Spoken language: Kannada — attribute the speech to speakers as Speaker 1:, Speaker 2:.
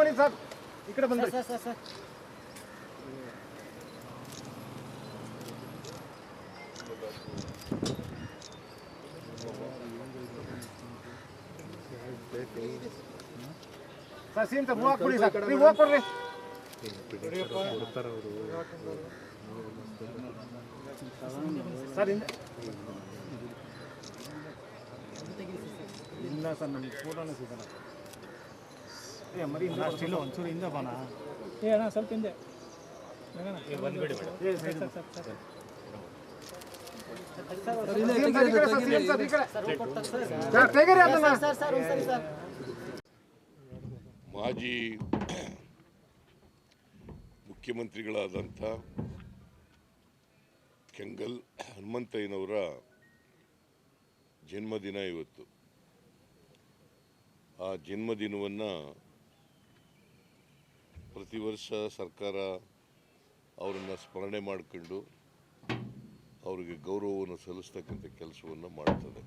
Speaker 1: ಬನ್ನಿ ಸರ್. ಈ ಕಡೆ ಬಂದ್ರಿ.
Speaker 2: ಸರ್ ಸರ್ ಸರ್
Speaker 1: ಹೂವು ಕೊಡಿ ಸರ್. ನೀವು ಹೋಗಿ ಕೊಡ್ರಿ. ಸರ್ ಇಲ್ಲ ಸರ್ ನಮ್ಗೆ ಫೋಟೋನೇ ಸಿಗಲ್ಲ. ಮರಿ ಹಿಂದೆ
Speaker 3: ಇಲ್ಲ ಒಂಚೂರು ಹಿಂದೆ ಬಾನ
Speaker 2: ಏ ಅಣ್ಣ ಸ್ವಲ್ಪ ಹಿಂದೆ.
Speaker 1: ಏ, side
Speaker 2: sir sir sir
Speaker 1: sir sir sir ಈ ಕಡೆ ಸರ್.
Speaker 2: ಸರ್ ಸರ್ ಒಂದ್ಸರಿ ಸರ್
Speaker 4: ಮಾಜಿ ಮುಖ್ಯಮಂತ್ರಿಗಳಾದಂಥ ಕೆಂಗಲ್ ಹನುಮಂತಯ್ಯನವರ ಜನ್ಮದಿನ ಇವತ್ತು. ಆ ಜನ್ಮದಿನವನ್ನು ಪ್ರತಿ ವರ್ಷ ಸರ್ಕಾರ ಅವರನ್ನು ಸ್ಮರಣೆ ಮಾಡಿಕೊಂಡು ಅವರಿಗೆ ಗೌರವವನ್ನು ಸಲ್ಲಿಸ್ತಕ್ಕಂಥ ಕೆಲಸವನ್ನು ಮಾಡ್ತದೆ.